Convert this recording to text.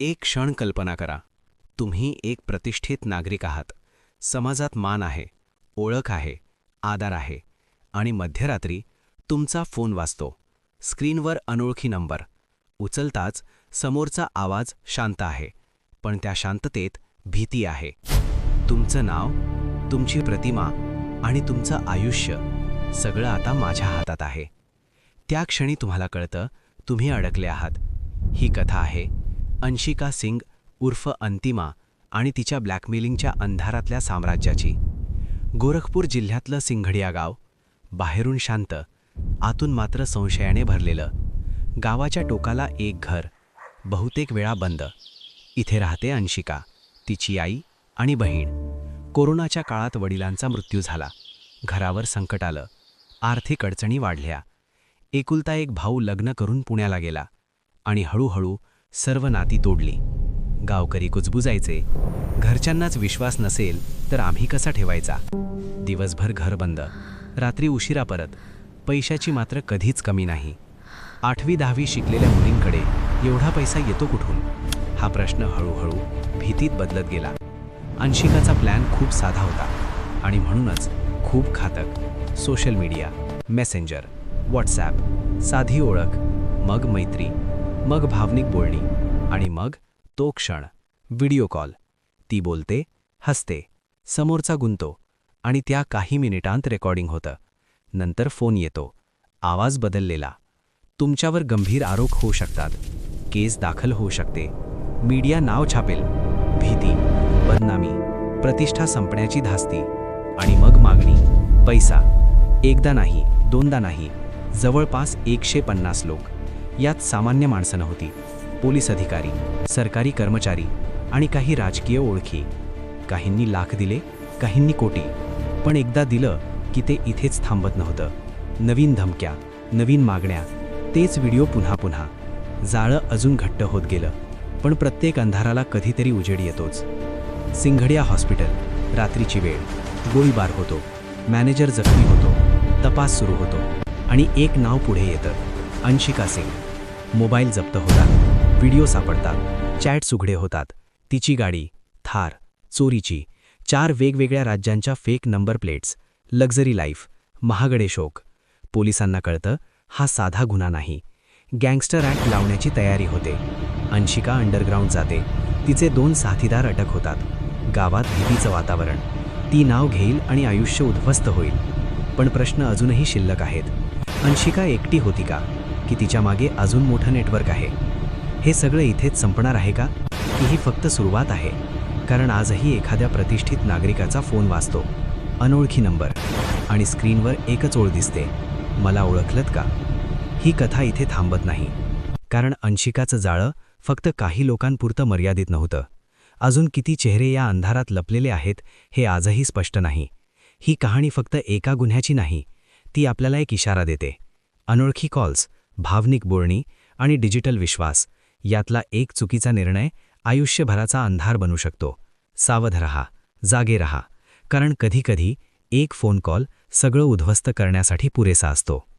एक क्षण कल्पना करा. तुम्ही एक प्रतिष्ठित नागरिक आहात. समाजात मान आहे ओळख आहे आधार आहे आणि मध्यरात्री तुमचा फोन वाजतो. स्क्रीनवर अनोळखी नंबर. उचलताच समोरचा आवाज शांत आहे पण त्या शांततेत भीती आहे. तुमचं नाव तुमची प्रतिमा आणि तुमचं आयुष्य सगळं आता माझ्या हातात आहे. त्या क्षणी तुम्हाला कळतं तुम्ही अडकले आहात. ही कथा आहे अंशिका सिंग उर्फ अंतिमा आणि तिच्या ब्लॅकमेलिंगच्या अंधारातल्या साम्राज्याची. गोरखपूर जिल्ह्यातलं सिंघडिया गाव बाहेरून शांत आतून मात्र संशयाने भरलेलं. गावाच्या टोकाला एक घर बहुतेक वेळा बंद. इथे राहते अंशिका तिची आई आणि बहीण. कोरोनाच्या काळात वडिलांचा मृत्यू झाला. घरावर संकट आलं. आर्थिक अडचणी वाढल्या. एकुलता एक भाऊ लग्न करून पुण्याला गेला आणि हळूहळू सर्व नाती तोडली. गावकरी कुजबुजायचे. घरच्यांनाच विश्वास नसेल तर आम्ही कसा ठेवायचा? दिवसभर घर बंद. रात्री उशिरा परत. पैशाची मात्र कधीच कमी नाही. आठवी दहावी शिकलेल्या मुलींकडे एवढा पैसा येतो कुठून? हा प्रश्न हळूहळू भीतीत बदलत गेला. अंशिकाचा प्लॅन खूप साधा होता. आणि म्हणूनच खूप घातक. सोशल मीडिया मेसेंजर व्हॉट्सॲप साधी ओळख मग मैत्री. मग भावनिक बोलणी आणि मग तो क्षण व्हिडिओ कॉल. ती बोलते हसते समोरचा गुंतो आणि त्या काही मिनिटांत रेकॉर्डिंग होतं. नंतर फोन येतो आवाज बदललेला. तुमच्यावर गंभीर आरोप होऊ शकतात. केस दाखल होऊ शकते. मीडिया नाव छापेल. भीती बदनामी प्रतिष्ठा संपण्याची धास्ती आणि मग मागणी. पैसा. एकदा नाही दोनदा नाही. जवळपास एकशे पन्नास लोक. यात सामान्य माणसं नव्हती. पोलीस अधिकारी सरकारी कर्मचारी आणि काही राजकीय ओळखी. काहींनी लाख दिले काहींनी कोटी. पण एकदा दिलं की ते इथेच थांबत नव्हतं. नवीन धमक्या नवीन मागण्या तेच व्हिडिओ पुन्हा पुन्हा. जाळं अजून घट्ट होत गेलं पण प्रत्येक अंधाराला कधीतरी उजेड येतोच. सिंघडिया हॉस्पिटल रात्रीची वेळ. गोळीबार होतो मॅनेजर जखमी होतो तपास सुरू होतो आणि एक नाव पुढे येतं. अंशिका सिंग. मोबाईल जप्त होतात. व्हिडिओ सापडतात. चॅट्स उघडे होतात. तिची गाडी थार चोरीची चार वेगवेगळ्या राज्यांच्या fake number plates luxury life महागडे शोक. पोलिसांना कळतं हा साधा गुन्हा नाही. गँगस्टर ॲक्ट लावण्याची तयारी होते. अंशिका अंडरग्राऊंड जाते. तिचे दोन साथीदार अटक होतात. गावात भीतीचं वातावरण. ती नाव घेईल आणि आयुष्य उद्ध्वस्त होईल. पण प्रश्न अजूनही शिल्लक आहेत. अंशिका एकटी होती का? की तिच्यामागे अजून मोठं नेटवर्क आहे. हे सगळं इथेच संपणार आहे का? की ही फक्त सुरुवात आहे. कारण आजही एखाद्या प्रतिष्ठित नागरिकाचा फोन वाचतो अनोळखी नंबर. आणि स्क्रीनवर एकच ओळ दिसते. मला ओळखलत का? ही कथा इथे थांबत नाही. कारण अंशिकाचं जाळं फक्त काही लोकांपुरतं मर्यादित नव्हतं. अजून किती चेहरे या अंधारात लपलेले आहेत हे आजही स्पष्ट नाही. ही कहाणी फक्त एका गुन्ह्याची नाही. ती आपल्याला एक इशारा देते. अनोळखी कॉल्स भावनिक बोलणी आणि डिजिटल विश्वास यातला एक चुकीचा निर्णय आयुष्यभराचा अंधार बनू शकतो. सावध रहा जागे रहा कारण कधीकधी एक फोन कॉल सगळं उद्ध्वस्त करण्यासाठी पुरेसा असतो.